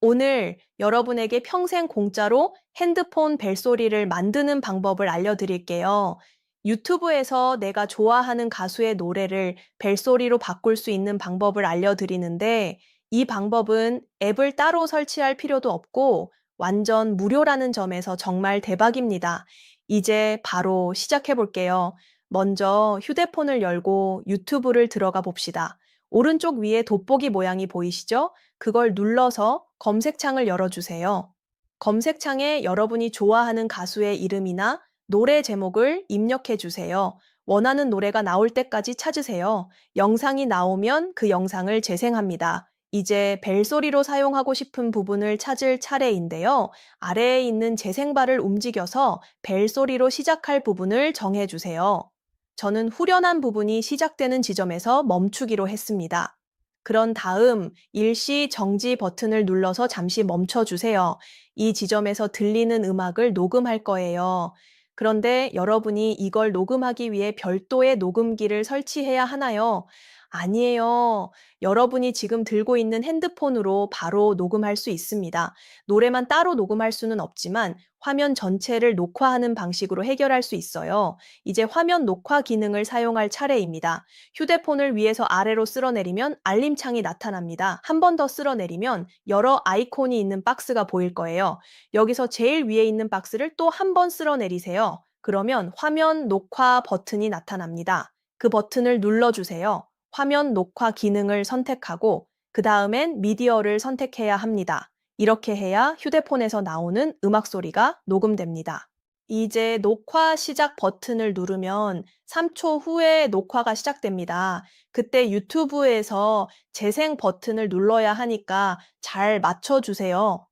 오늘 여러분에게 평생 공짜로 핸드폰 벨소리를 만드는 방법을 알려드릴게요. 유튜브에서 내가 좋아하는 가수의 노래를 벨소리로 바꿀 수 있는 방법을 알려드리는데 이 방법은 앱을 따로 설치할 필요도 없고 완전 무료라는 점에서 정말 대박입니다. 이제 바로 시작해 볼게요. 먼저 휴대폰을 열고 유튜브를 들어가 봅시다. 오른쪽 위에 돋보기 모양이 보이시죠? 그걸 눌러서 검색창을 열어주세요. 검색창에 여러분이 좋아하는 가수의 이름이나 노래 제목을 입력해 주세요. 원하는 노래가 나올 때까지 찾으세요. 영상이 나오면 그 영상을 재생합니다. 이제 벨소리로 사용하고 싶은 부분을 찾을 차례인데요. 아래에 있는 재생바를 움직여서 벨소리로 시작할 부분을 정해 주세요. 저는 후련한 부분이 시작되는 지점에서 멈추기로 했습니다. 그런 다음 일시 정지 버튼을 눌러서 잠시 멈춰 주세요. 이 지점에서 들리는 음악을 녹음할 거예요. 그런데 여러분이 이걸 녹음하기 위해 별도의 녹음기를 설치해야 하나요? 아니에요. 여러분이 지금 들고 있는 핸드폰으로 바로 녹음할 수 있습니다. 노래만 따로 녹음할 수는 없지만 화면 전체를 녹화하는 방식으로 해결할 수 있어요. 이제 화면 녹화 기능을 사용할 차례입니다. 휴대폰을 위에서 아래로 쓸어내리면 알림창이 나타납니다. 한 번 더 쓸어내리면 여러 아이콘이 있는 박스가 보일 거예요. 여기서 제일 위에 있는 박스를 또 한 번 쓸어내리세요. 그러면 화면 녹화 버튼이 나타납니다. 그 버튼을 눌러주세요. 화면 녹화 기능을 선택하고 그 다음엔 미디어를 선택해야 합니다. 이렇게 해야 휴대폰에서 나오는 음악 소리가 녹음됩니다. 이제 녹화 시작 버튼을 누르면 3초 후에 녹화가 시작됩니다. 그때 유튜브에서 재생 버튼을 눌러야 하니까 잘 맞춰주세요.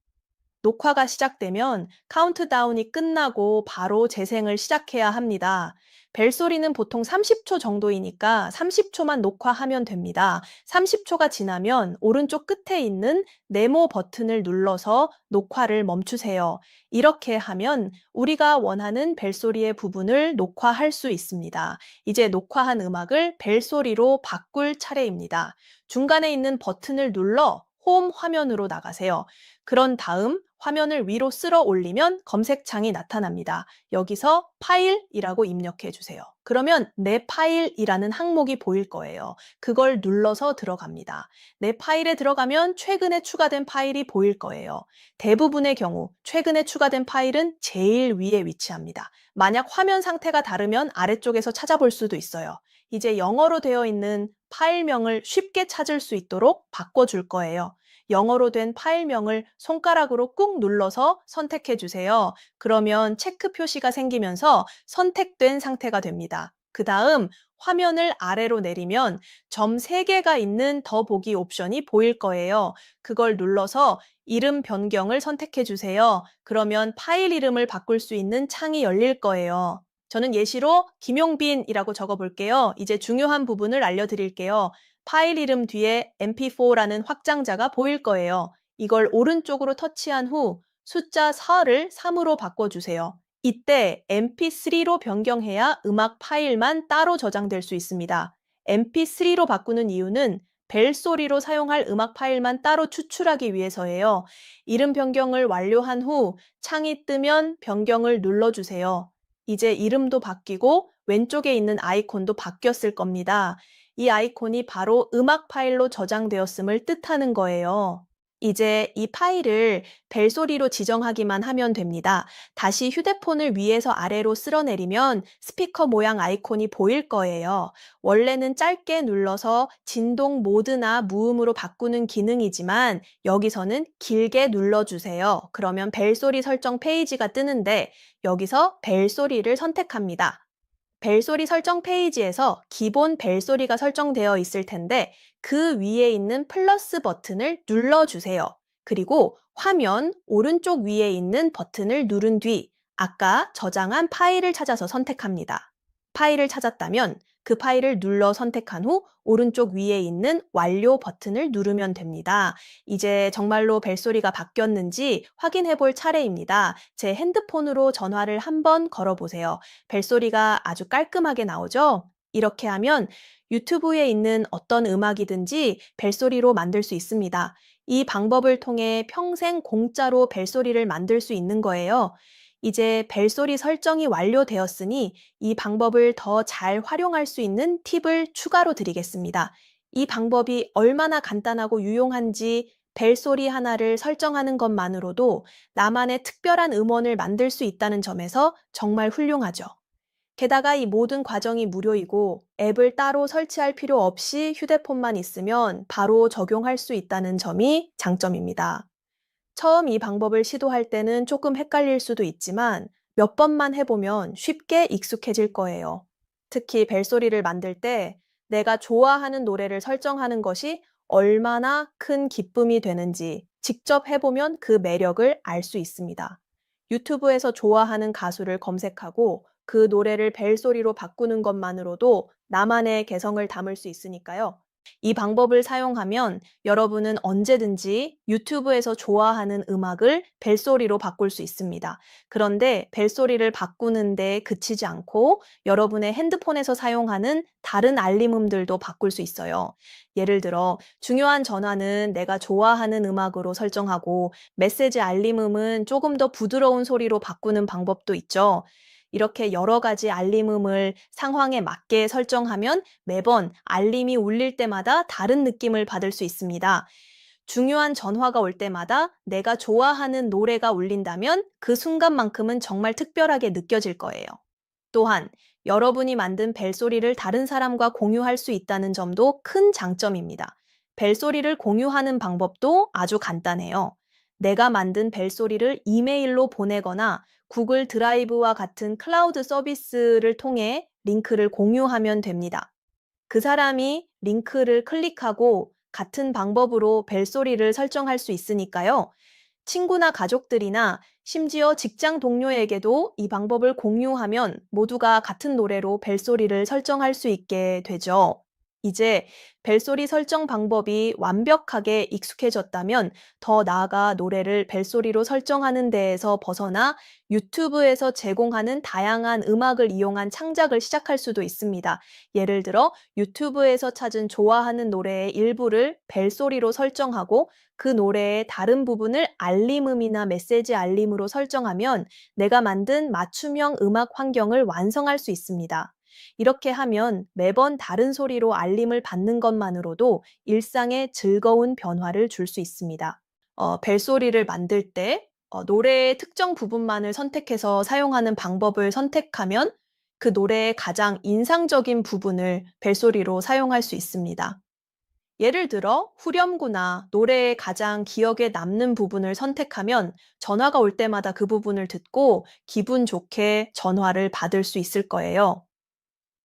녹화가 시작되면 카운트다운이 끝나고 바로 재생을 시작해야 합니다. 벨소리는 보통 30초 정도이니까 30초만 녹화하면 됩니다. 30초가 지나면 오른쪽 끝에 있는 네모 버튼을 눌러서 녹화를 멈추세요. 이렇게 하면 우리가 원하는 벨소리의 부분을 녹화할 수 있습니다. 이제 녹화한 음악을 벨소리로 바꿀 차례입니다. 중간에 있는 버튼을 눌러 홈 화면으로 나가세요. 그런 다음 화면을 위로 쓸어 올리면 검색창이 나타납니다. 여기서 파일이라고 입력해 주세요. 그러면 내 파일이라는 항목이 보일 거예요. 그걸 눌러서 들어갑니다. 내 파일에 들어가면 최근에 추가된 파일이 보일 거예요. 대부분의 경우 최근에 추가된 파일은 제일 위에 위치합니다. 만약 화면 상태가 다르면 아래쪽에서 찾아볼 수도 있어요. 이제 영어로 되어 있는 파일명을 쉽게 찾을 수 있도록 바꿔줄 거예요. 영어로 된 파일명을 손가락으로 꾹 눌러서 선택해 주세요. 그러면 체크 표시가 생기면서 선택된 상태가 됩니다. 그 다음 화면을 아래로 내리면 점 3개가 있는 더 보기 옵션이 보일 거예요. 그걸 눌러서 이름 변경을 선택해 주세요. 그러면 파일 이름을 바꿀 수 있는 창이 열릴 거예요. 저는 예시로 김용빈이라고 적어 볼게요. 이제 중요한 부분을 알려드릴게요. 파일 이름 뒤에 mp4라는 확장자가 보일 거예요. 이걸 오른쪽으로 터치한 후 숫자 4를 3으로 바꿔주세요. 이때 mp3로 변경해야 음악 파일만 따로 저장될 수 있습니다. mp3로 바꾸는 이유는 벨소리로 사용할 음악 파일만 따로 추출하기 위해서예요. 이름 변경을 완료한 후 창이 뜨면 변경을 눌러주세요. 이제 이름도 바뀌고 왼쪽에 있는 아이콘도 바뀌었을 겁니다. 이 아이콘이 바로 음악 파일로 저장되었음을 뜻하는 거예요. 이제 이 파일을 벨소리로 지정하기만 하면 됩니다. 다시 휴대폰을 위에서 아래로 쓸어내리면 스피커 모양 아이콘이 보일 거예요. 원래는 짧게 눌러서 진동 모드나 무음으로 바꾸는 기능이지만 여기서는 길게 눌러주세요. 그러면 벨소리 설정 페이지가 뜨는데 여기서 벨소리를 선택합니다. 벨소리 설정 페이지에서 기본 벨소리가 설정되어 있을 텐데 그 위에 있는 플러스 버튼을 눌러주세요. 그리고 화면 오른쪽 위에 있는 버튼을 누른 뒤 아까 저장한 파일을 찾아서 선택합니다. 파일을 찾았다면 그 파일을 눌러 선택한 후 오른쪽 위에 있는 완료 버튼을 누르면 됩니다. 이제 정말로 벨소리가 바뀌었는지 확인해 볼 차례입니다. 제 핸드폰으로 전화를 한번 걸어 보세요. 벨소리가 아주 깔끔하게 나오죠? 이렇게 하면 유튜브에 있는 어떤 음악이든지 벨소리로 만들 수 있습니다. 이 방법을 통해 평생 공짜로 벨소리를 만들 수 있는 거예요. 이제 벨소리 설정이 완료되었으니 이 방법을 더 잘 활용할 수 있는 팁을 추가로 드리겠습니다. 이 방법이 얼마나 간단하고 유용한지 벨소리 하나를 설정하는 것만으로도 나만의 특별한 음원을 만들 수 있다는 점에서 정말 훌륭하죠. 게다가 이 모든 과정이 무료이고 앱을 따로 설치할 필요 없이 휴대폰만 있으면 바로 적용할 수 있다는 점이 장점입니다. 처음 이 방법을 시도할 때는 조금 헷갈릴 수도 있지만 몇 번만 해보면 쉽게 익숙해질 거예요. 특히 벨소리를 만들 때 내가 좋아하는 노래를 설정하는 것이 얼마나 큰 기쁨이 되는지 직접 해보면 그 매력을 알 수 있습니다. 유튜브에서 좋아하는 가수를 검색하고 그 노래를 벨소리로 바꾸는 것만으로도 나만의 개성을 담을 수 있으니까요. 이 방법을 사용하면 여러분은 언제든지 유튜브에서 좋아하는 음악을 벨소리로 바꿀 수 있습니다. 그런데 벨소리를 바꾸는데 그치지 않고 여러분의 핸드폰에서 사용하는 다른 알림음들도 바꿀 수 있어요. 예를 들어 중요한 전화는 내가 좋아하는 음악으로 설정하고 메시지 알림음은 조금 더 부드러운 소리로 바꾸는 방법도 있죠. 이렇게 여러 가지 알림음을 상황에 맞게 설정하면 매번 알림이 울릴 때마다 다른 느낌을 받을 수 있습니다. 중요한 전화가 올 때마다 내가 좋아하는 노래가 울린다면 그 순간만큼은 정말 특별하게 느껴질 거예요. 또한 여러분이 만든 벨소리를 다른 사람과 공유할 수 있다는 점도 큰 장점입니다. 벨소리를 공유하는 방법도 아주 간단해요. 내가 만든 벨소리를 이메일로 보내거나 구글 드라이브와 같은 클라우드 서비스를 통해 링크를 공유하면 됩니다. 그 사람이 링크를 클릭하고 같은 방법으로 벨소리를 설정할 수 있으니까요. 친구나 가족들이나 심지어 직장 동료에게도 이 방법을 공유하면 모두가 같은 노래로 벨소리를 설정할 수 있게 되죠. 이제 벨소리 설정 방법이 완벽하게 익숙해졌다면 더 나아가 노래를 벨소리로 설정하는 데에서 벗어나 유튜브에서 제공하는 다양한 음악을 이용한 창작을 시작할 수도 있습니다. 예를 들어 유튜브에서 찾은 좋아하는 노래의 일부를 벨소리로 설정하고 그 노래의 다른 부분을 알림음이나 메시지 알림으로 설정하면 내가 만든 맞춤형 음악 환경을 완성할 수 있습니다. 이렇게 하면 매번 다른 소리로 알림을 받는 것만으로도 일상에 즐거운 변화를 줄 수 있습니다. 어, 벨소리를 만들 때 어, 노래의 특정 부분만을 선택해서 사용하는 방법을 선택하면 그 노래의 가장 인상적인 부분을 벨소리로 사용할 수 있습니다. 예를 들어 후렴구나 노래의 가장 기억에 남는 부분을 선택하면 전화가 올 때마다 그 부분을 듣고 기분 좋게 전화를 받을 수 있을 거예요.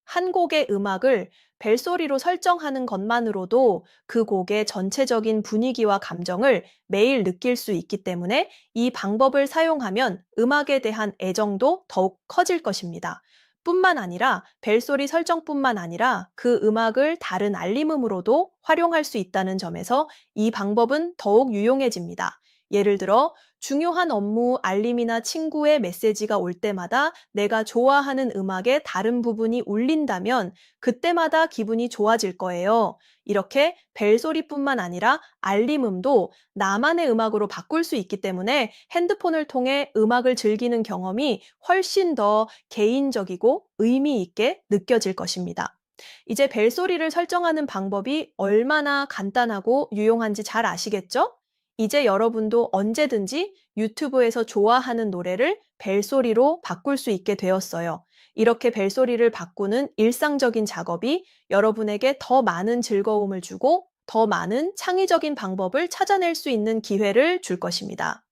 한 곡의 음악을 벨소리로 설정하는 것만으로도 그 곡의 전체적인 분위기와 감정을 매일 느낄 수 있기 때문에 이 방법을 사용하면 음악에 대한 애정도 더욱 커질 것입니다. 뿐만 아니라 벨소리 설정뿐만 아니라 그 음악을 다른 알림음으로도 활용할 수 있다는 점에서 이 방법은 더욱 유용해집니다. 예를 들어 중요한 업무 알림이나 친구의 메시지가 올 때마다 내가 좋아하는 음악의 다른 부분이 울린다면 그때마다 기분이 좋아질 거예요. 이렇게 벨소리뿐만 아니라 알림음도 나만의 음악으로 바꿀 수 있기 때문에 핸드폰을 통해 음악을 즐기는 경험이 훨씬 더 개인적이고 의미 있게 느껴질 것입니다. 이제 벨소리를 설정하는 방법이 얼마나 간단하고 유용한지 잘 아시겠죠? 이제 여러분도 언제든지 유튜브에서 좋아하는 노래를 벨소리로 바꿀 수 있게 되었어요. 이렇게 벨소리를 바꾸는 일상적인 작업이 여러분에게 더 많은 즐거움을 주고 더 많은 창의적인 방법을 찾아낼 수 있는 기회를 줄 것입니다.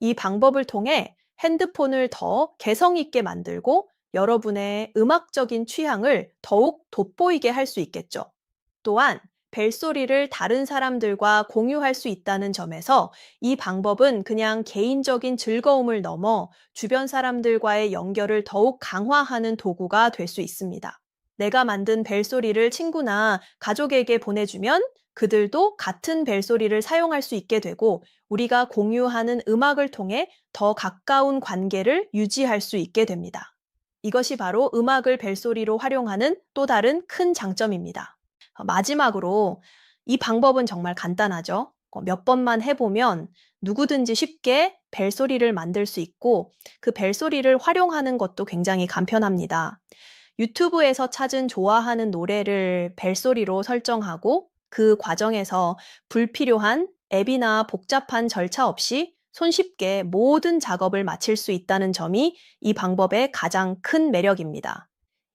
이 방법을 통해 핸드폰을 더 개성 있게 만들고 여러분의 음악적인 취향을 더욱 돋보이게 할 수 있겠죠. 또한 벨소리를 다른 사람들과 공유할 수 있다는 점에서 이 방법은 그냥 개인적인 즐거움을 넘어 주변 사람들과의 연결을 더욱 강화하는 도구가 될 수 있습니다. 내가 만든 벨소리를 친구나 가족에게 보내주면 그들도 같은 벨소리를 사용할 수 있게 되고 우리가 공유하는 음악을 통해 더 가까운 관계를 유지할 수 있게 됩니다. 이것이 바로 음악을 벨소리로 활용하는 또 다른 큰 장점입니다. 어, 마지막으로 이 방법은 정말 간단하죠. 어, 몇 번만 해보면 누구든지 쉽게 벨소리를 만들 수 있고 그 벨소리를 활용하는 것도 굉장히 간편합니다. 유튜브에서 찾은 좋아하는 노래를 벨소리로 설정하고 그 과정에서 불필요한 앱이나 복잡한 절차 없이 손쉽게 모든 작업을 마칠 수 있다는 점이 이 방법의 가장 큰 매력입니다.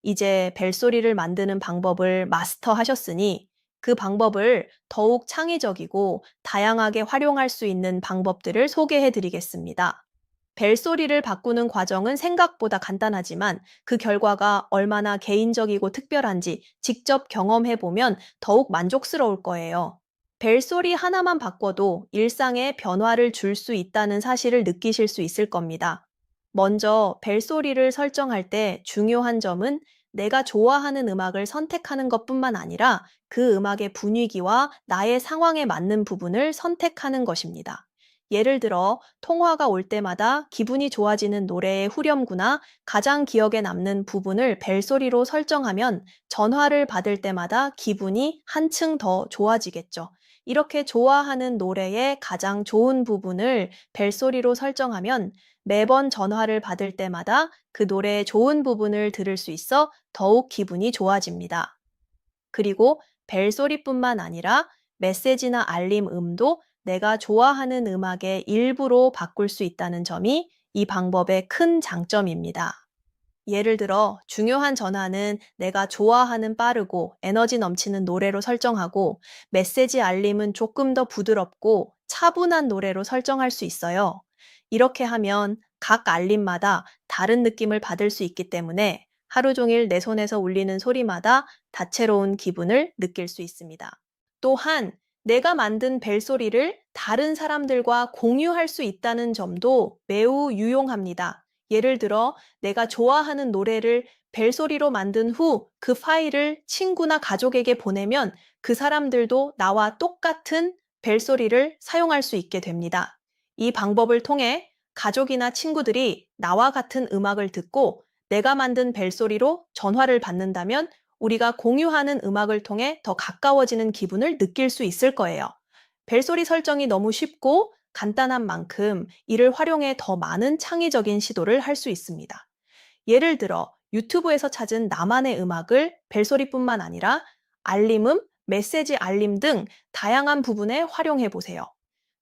이제 벨소리를 만드는 방법을 마스터하셨으니 그 방법을 더욱 창의적이고 다양하게 활용할 수 있는 방법들을 소개해 드리겠습니다. 벨소리를 바꾸는 과정은 생각보다 간단하지만 그 결과가 얼마나 개인적이고 특별한지 직접 경험해 보면 더욱 만족스러울 거예요. 벨소리 하나만 바꿔도 일상에 변화를 줄 수 있다는 사실을 느끼실 수 있을 겁니다. 먼저 벨소리를 설정할 때 중요한 점은 내가 좋아하는 음악을 선택하는 것뿐만 아니라 그 음악의 분위기와 나의 상황에 맞는 부분을 선택하는 것입니다. 예를 들어, 통화가 올 때마다 기분이 좋아지는 노래의 후렴구나 가장 기억에 남는 부분을 벨소리로 설정하면 전화를 받을 때마다 기분이 한층 더 좋아지겠죠. 이렇게 좋아하는 노래의 가장 좋은 부분을 벨소리로 설정하면 매번 전화를 받을 때마다 그 노래의 좋은 부분을 들을 수 있어 더욱 기분이 좋아집니다. 그리고 벨소리뿐만 아니라 메시지나 알림 음도 내가 좋아하는 음악의 일부로 바꿀 수 있다는 점이 이 방법의 큰 장점입니다. 예를 들어 중요한 전화는 내가 좋아하는 빠르고 에너지 넘치는 노래로 설정하고 메시지 알림은 조금 더 부드럽고 차분한 노래로 설정할 수 있어요. 이렇게 하면 각 알림마다 다른 느낌을 받을 수 있기 때문에 하루 종일 내 손에서 울리는 소리마다 다채로운 기분을 느낄 수 있습니다. 또한 내가 만든 벨소리를 다른 사람들과 공유할 수 있다는 점도 매우 유용합니다. 예를 들어 내가 좋아하는 노래를 벨소리로 만든 후 그 파일을 친구나 가족에게 보내면 그 사람들도 나와 똑같은 벨소리를 사용할 수 있게 됩니다. 이 방법을 통해 가족이나 친구들이 나와 같은 음악을 듣고 내가 만든 벨소리로 전화를 받는다면 우리가 공유하는 음악을 통해 더 가까워지는 기분을 느낄 수 있을 거예요. 벨소리 설정이 너무 쉽고 간단한 만큼 이를 활용해 더 많은 창의적인 시도를 할 수 있습니다. 예를 들어 유튜브에서 찾은 나만의 음악을 벨소리뿐만 아니라 알림음, 메시지 알림 등 다양한 부분에 활용해 보세요.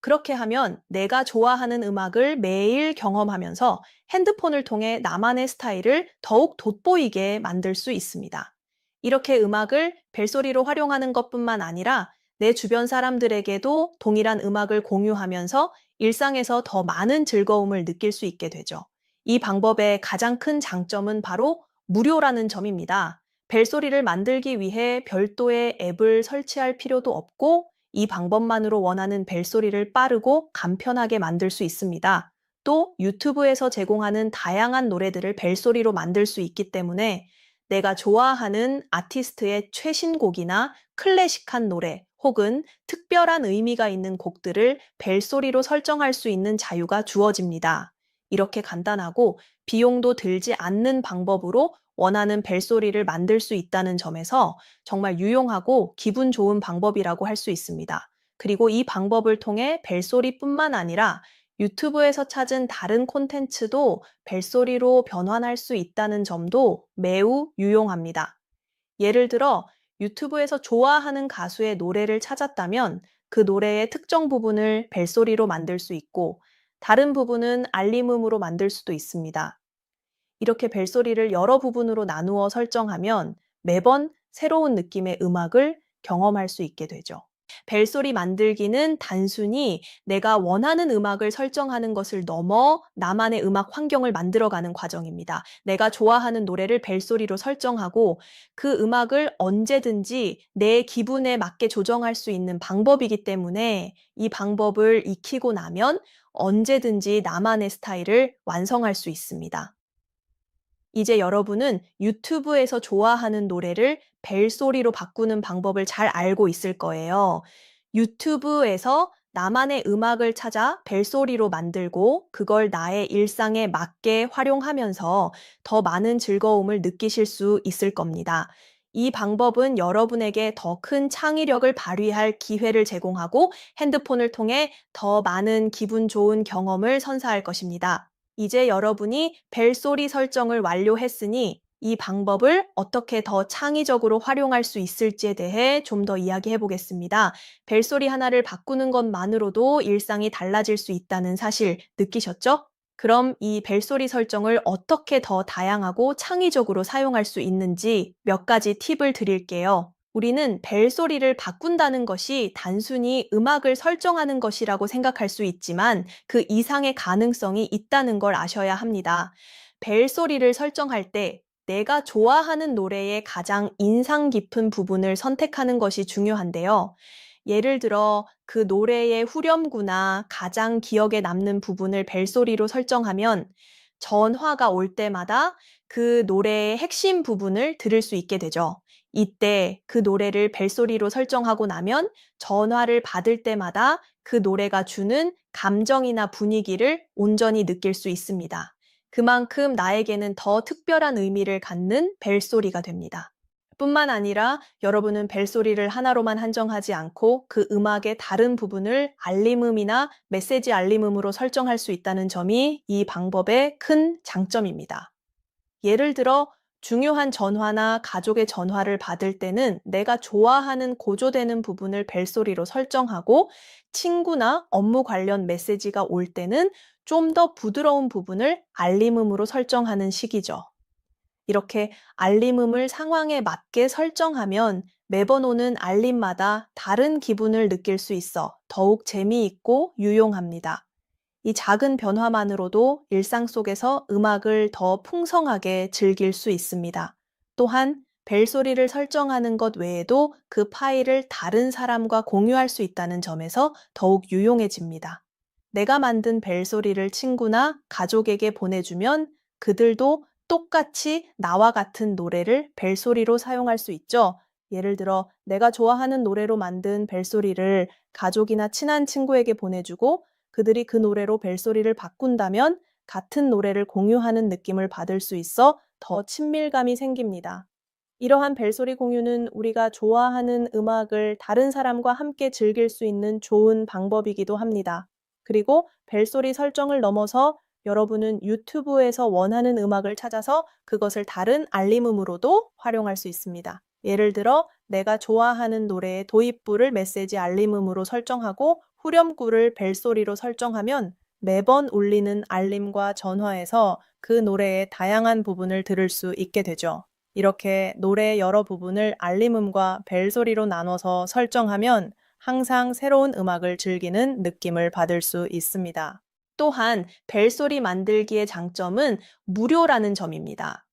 그렇게 하면 내가 좋아하는 음악을 매일 경험하면서 핸드폰을 통해 나만의 스타일을 더욱 돋보이게 만들 수 있습니다. 이렇게 음악을 벨소리로 활용하는 것뿐만 아니라 내 주변 사람들에게도 동일한 음악을 공유하면서 일상에서 더 많은 즐거움을 느낄 수 있게 되죠. 이 방법의 가장 큰 장점은 바로 무료라는 점입니다. 벨소리를 만들기 위해 별도의 앱을 설치할 필요도 없고 이 방법만으로 원하는 벨소리를 빠르고 간편하게 만들 수 있습니다. 또 유튜브에서 제공하는 다양한 노래들을 벨소리로 만들 수 있기 때문에 내가 좋아하는 아티스트의 최신곡이나 클래식한 노래 혹은 특별한 의미가 있는 곡들을 벨소리로 설정할 수 있는 자유가 주어집니다. 이렇게 간단하고 비용도 들지 않는 방법으로 원하는 벨소리를 만들 수 있다는 점에서 정말 유용하고 기분 좋은 방법이라고 할 수 있습니다. 그리고 이 방법을 통해 벨소리뿐만 아니라 유튜브에서 찾은 다른 콘텐츠도 벨소리로 변환할 수 있다는 점도 매우 유용합니다. 예를 들어 유튜브에서 좋아하는 가수의 노래를 찾았다면 그 노래의 특정 부분을 벨소리로 만들 수 있고 다른 부분은 알림음으로 만들 수도 있습니다. 이렇게 벨소리를 여러 부분으로 나누어 설정하면 매번 새로운 느낌의 음악을 경험할 수 있게 되죠. 벨소리 만들기는 단순히 내가 원하는 음악을 설정하는 것을 넘어 나만의 음악 환경을 만들어가는 과정입니다. 내가 좋아하는 노래를 벨소리로 설정하고 그 음악을 언제든지 내 기분에 맞게 조정할 수 있는 방법이기 때문에 이 방법을 익히고 나면 언제든지 나만의 스타일을 완성할 수 있습니다. 이제 여러분은 유튜브에서 좋아하는 노래를 벨소리로 바꾸는 방법을 잘 알고 있을 거예요. 유튜브에서 나만의 음악을 찾아 벨소리로 만들고 그걸 나의 일상에 맞게 활용하면서 더 많은 즐거움을 느끼실 수 있을 겁니다. 이 방법은 여러분에게 더 큰 창의력을 발휘할 기회를 제공하고 핸드폰을 통해 더 많은 기분 좋은 경험을 선사할 것입니다. 이제 여러분이 벨소리 설정을 완료했으니 이 방법을 어떻게 더 창의적으로 활용할 수 있을지에 대해 좀 더 이야기해 보겠습니다. 벨소리 하나를 바꾸는 것만으로도 일상이 달라질 수 있다는 사실 느끼셨죠? 그럼 이 벨소리 설정을 어떻게 더 다양하고 창의적으로 사용할 수 있는지 몇 가지 팁을 드릴게요. 우리는 벨소리를 바꾼다는 것이 단순히 음악을 설정하는 것이라고 생각할 수 있지만 그 이상의 가능성이 있다는 걸 아셔야 합니다. 벨 소리를 설정할 때 내가 좋아하는 노래의 가장 인상 깊은 부분을 선택하는 것이 중요한데요. 예를 들어 그 노래의 후렴구나 가장 기억에 남는 부분을 벨소리로 설정하면 전화가 올 때마다 그 노래의 핵심 부분을 들을 수 있게 되죠. 이때 그 노래를 벨소리로 설정하고 나면 전화를 받을 때마다 그 노래가 주는 감정이나 분위기를 온전히 느낄 수 있습니다. 그만큼 나에게는 더 특별한 의미를 갖는 벨소리가 됩니다. 뿐만 아니라 여러분은 벨소리를 하나로만 한정하지 않고 그 음악의 다른 부분을 알림음이나 메시지 알림음으로 설정할 수 있다는 점이 이 방법의 큰 장점입니다. 예를 들어 중요한 전화나 가족의 전화를 받을 때는 내가 좋아하는 고조되는 부분을 벨소리로 설정하고 친구나 업무 관련 메시지가 올 때는 좀 더 부드러운 부분을 알림음으로 설정하는 식이죠. 이렇게 알림음을 상황에 맞게 설정하면 매번 오는 알림마다 다른 기분을 느낄 수 있어 더욱 재미있고 유용합니다. 이 작은 변화만으로도 일상 속에서 음악을 더 풍성하게 즐길 수 있습니다. 또한 벨소리를 설정하는 것 외에도 그 파일을 다른 사람과 공유할 수 있다는 점에서 더욱 유용해집니다. 내가 만든 벨소리를 친구나 가족에게 보내주면 그들도 똑같이 나와 같은 노래를 벨소리로 사용할 수 있죠. 예를 들어 내가 좋아하는 노래로 만든 벨소리를 가족이나 친한 친구에게 보내주고 그들이 그 노래로 벨소리를 바꾼다면 같은 노래를 공유하는 느낌을 받을 수 있어 더 친밀감이 생깁니다. 이러한 벨소리 공유는 우리가 좋아하는 음악을 다른 사람과 함께 즐길 수 있는 좋은 방법이기도 합니다. 그리고 벨소리 설정을 넘어서 여러분은 유튜브에서 원하는 음악을 찾아서 그것을 다른 알림음으로도 활용할 수 있습니다. 예를 들어 내가 좋아하는 노래의 도입부를 메시지 알림음으로 설정하고 후렴구를 벨소리로 설정하면 매번 울리는 알림과 전화에서 그 노래의 다양한 부분을 들을 수 있게 되죠. 이렇게 노래의 여러 부분을 알림음과 벨소리로 나눠서 설정하면 항상 새로운 음악을 즐기는 느낌을 받을 수 있습니다. 또한 벨소리 만들기의 장점은 무료라는 점입니다.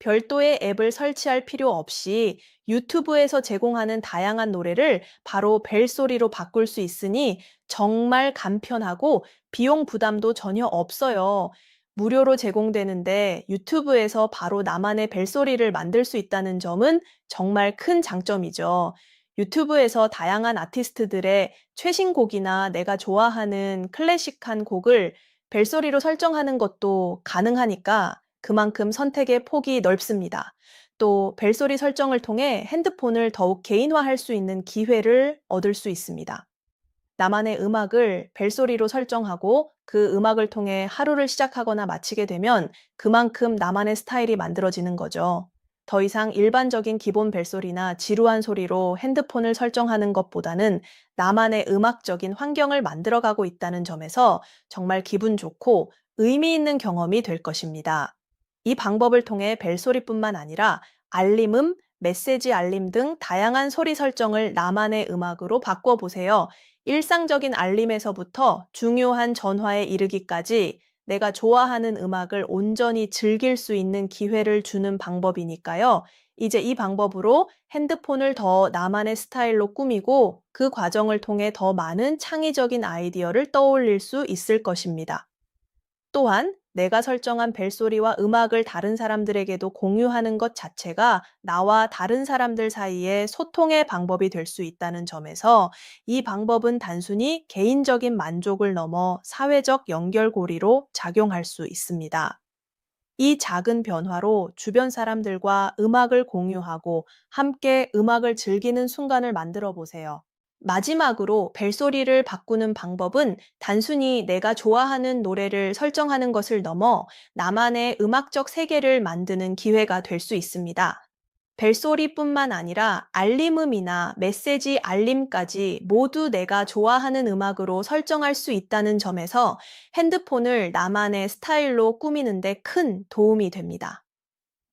별도의 앱을 설치할 필요 없이 유튜브에서 제공하는 다양한 노래를 바로 벨소리로 바꿀 수 있으니 정말 간편하고 비용 부담도 전혀 없어요. 무료로 제공되는데 유튜브에서 바로 나만의 벨소리를 만들 수 있다는 점은 정말 큰 장점이죠. 유튜브에서 다양한 아티스트들의 최신 곡이나 내가 좋아하는 클래식한 곡을 벨소리로 설정하는 것도 가능하니까 그만큼 선택의 폭이 넓습니다. 또 벨소리 설정을 통해 핸드폰을 더욱 개인화할 수 있는 기회를 얻을 수 있습니다. 나만의 음악을 벨소리로 설정하고 그 음악을 통해 하루를 시작하거나 마치게 되면 그만큼 나만의 스타일이 만들어지는 거죠. 더 이상 일반적인 기본 벨소리나 지루한 소리로 핸드폰을 설정하는 것보다는 나만의 음악적인 환경을 만들어가고 있다는 점에서 정말 기분 좋고 의미 있는 경험이 될 것입니다. 이 방법을 통해 벨소리뿐만 아니라 알림음, 메시지 알림 등 다양한 소리 설정을 나만의 음악으로 바꿔보세요. 일상적인 알림에서부터 중요한 전화에 이르기까지 내가 좋아하는 음악을 온전히 즐길 수 있는 기회를 주는 방법이니까요. 이제 이 방법으로 핸드폰을 더 나만의 스타일로 꾸미고 그 과정을 통해 더 많은 창의적인 아이디어를 떠올릴 수 있을 것입니다. 또한 내가 설정한 벨소리와 음악을 다른 사람들에게도 공유하는 것 자체가 나와 다른 사람들 사이의 소통의 방법이 될 수 있다는 점에서 이 방법은 단순히 개인적인 만족을 넘어 사회적 연결고리로 작용할 수 있습니다. 이 작은 변화로 주변 사람들과 음악을 공유하고 함께 음악을 즐기는 순간을 만들어 보세요. 마지막으로 벨소리를 바꾸는 방법은 단순히 내가 좋아하는 노래를 설정하는 것을 넘어 나만의 음악적 세계를 만드는 기회가 될 수 있습니다. 벨소리뿐만 아니라 알림음이나 메시지 알림까지 모두 내가 좋아하는 음악으로 설정할 수 있다는 점에서 핸드폰을 나만의 스타일로 꾸미는데 큰 도움이 됩니다.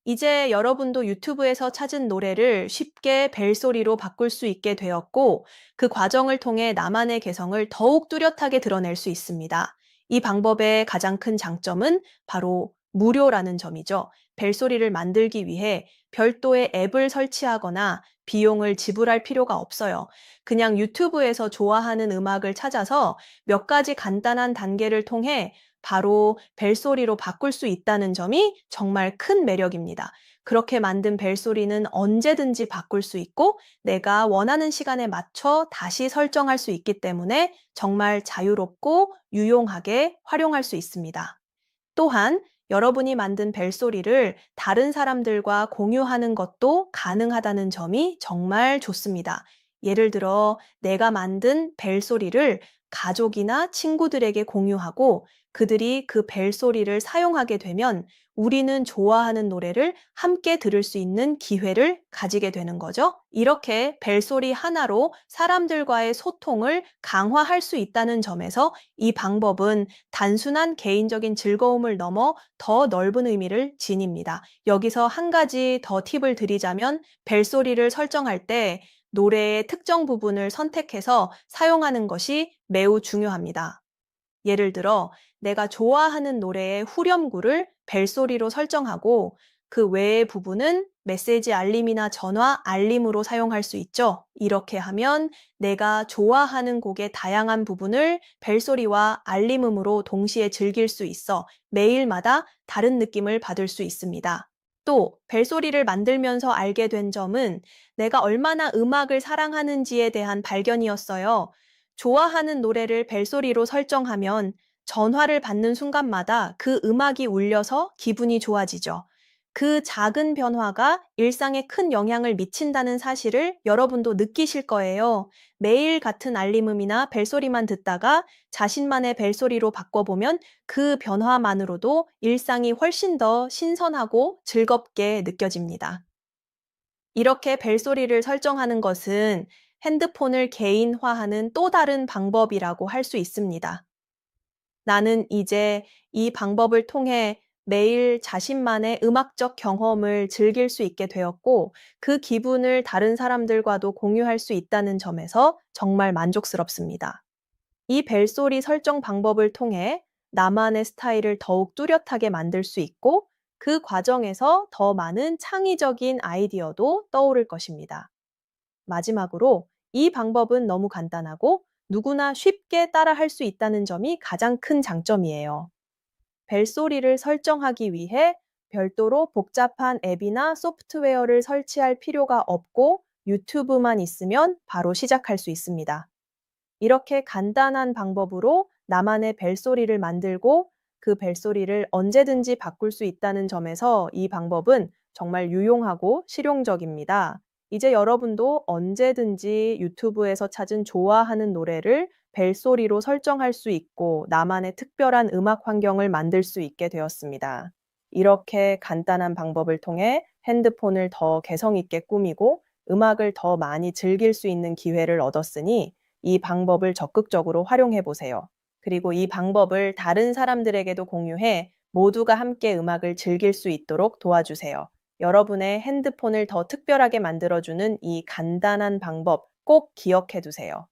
이제 여러분도 유튜브에서 찾은 노래를 쉽게 벨소리로 바꿀 수 있게 되었고, 그 과정을 통해 나만의 개성을 더욱 뚜렷하게 드러낼 수 있습니다. 이 방법의 가장 큰 장점은 바로 무료라는 점이죠. 벨소리를 만들기 위해 별도의 앱을 설치하거나 비용을 지불할 필요가 없어요. 그냥 유튜브에서 좋아하는 음악을 찾아서 몇 가지 간단한 단계를 통해 바로 벨소리로 바꿀 수 있다는 점이 정말 큰 매력입니다. 그렇게 만든 벨소리는 언제든지 바꿀 수 있고 내가 원하는 시간에 맞춰 다시 설정할 수 있기 때문에 정말 자유롭고 유용하게 활용할 수 있습니다. 또한 여러분이 만든 벨소리를 다른 사람들과 공유하는 것도 가능하다는 점이 정말 좋습니다. 예를 들어 내가 만든 벨소리를 가족이나 친구들에게 공유하고 그들이 그 벨소리를 사용하게 되면 우리는 좋아하는 노래를 함께 들을 수 있는 기회를 가지게 되는 거죠. 이렇게 벨소리 하나로 사람들과의 소통을 강화할 수 있다는 점에서 이 방법은 단순한 개인적인 즐거움을 넘어 더 넓은 의미를 지닙니다. 여기서 한 가지 더 팁을 드리자면 벨소리를 설정할 때 노래의 특정 부분을 선택해서 사용하는 것이 매우 중요합니다. 예를 들어 내가 좋아하는 노래의 후렴구를 벨소리로 설정하고 그 외의 부분은 메시지 알림이나 전화 알림으로 사용할 수 있죠. 이렇게 하면 내가 좋아하는 곡의 다양한 부분을 벨소리와 알림음으로 동시에 즐길 수 있어 매일마다 다른 느낌을 받을 수 있습니다. 또 벨소리를 만들면서 알게 된 점은 내가 얼마나 음악을 사랑하는지에 대한 발견이었어요. 좋아하는 노래를 벨소리로 설정하면 전화를 받는 순간마다 그 음악이 울려서 기분이 좋아지죠. 그 작은 변화가 일상에 큰 영향을 미친다는 사실을 여러분도 느끼실 거예요. 매일 같은 알림음이나 벨소리만 듣다가 자신만의 벨소리로 바꿔보면 그 변화만으로도 일상이 훨씬 더 신선하고 즐겁게 느껴집니다. 이렇게 벨소리를 설정하는 것은 핸드폰을 개인화하는 또 다른 방법이라고 할 수 있습니다. 나는 이제 이 방법을 통해 매일 자신만의 음악적 경험을 즐길 수 있게 되었고 그 기분을 다른 사람들과도 공유할 수 있다는 점에서 정말 만족스럽습니다. 이 벨소리 설정 방법을 통해 나만의 스타일을 더욱 뚜렷하게 만들 수 있고 그 과정에서 더 많은 창의적인 아이디어도 떠오를 것입니다. 마지막으로 이 방법은 너무 간단하고 누구나 쉽게 따라 할 수 있다는 점이 가장 큰 장점이에요. 벨소리를 설정하기 위해 별도로 복잡한 앱이나 소프트웨어를 설치할 필요가 없고 유튜브만 있으면 바로 시작할 수 있습니다. 이렇게 간단한 방법으로 나만의 벨소리를 만들고 그 벨소리를 언제든지 바꿀 수 있다는 점에서 이 방법은 정말 유용하고 실용적입니다. 이제 여러분도 언제든지 유튜브에서 찾은 좋아하는 노래를 벨소리로 설정할 수 있고 나만의 특별한 음악 환경을 만들 수 있게 되었습니다. 이렇게 간단한 방법을 통해 핸드폰을 더 개성 있게 꾸미고 음악을 더 많이 즐길 수 있는 기회를 얻었으니 이 방법을 적극적으로 활용해 보세요. 그리고 이 방법을 다른 사람들에게도 공유해 모두가 함께 음악을 즐길 수 있도록 도와주세요. 여러분의 핸드폰을 더 특별하게 만들어주는 이 간단한 방법 꼭 기억해 두세요.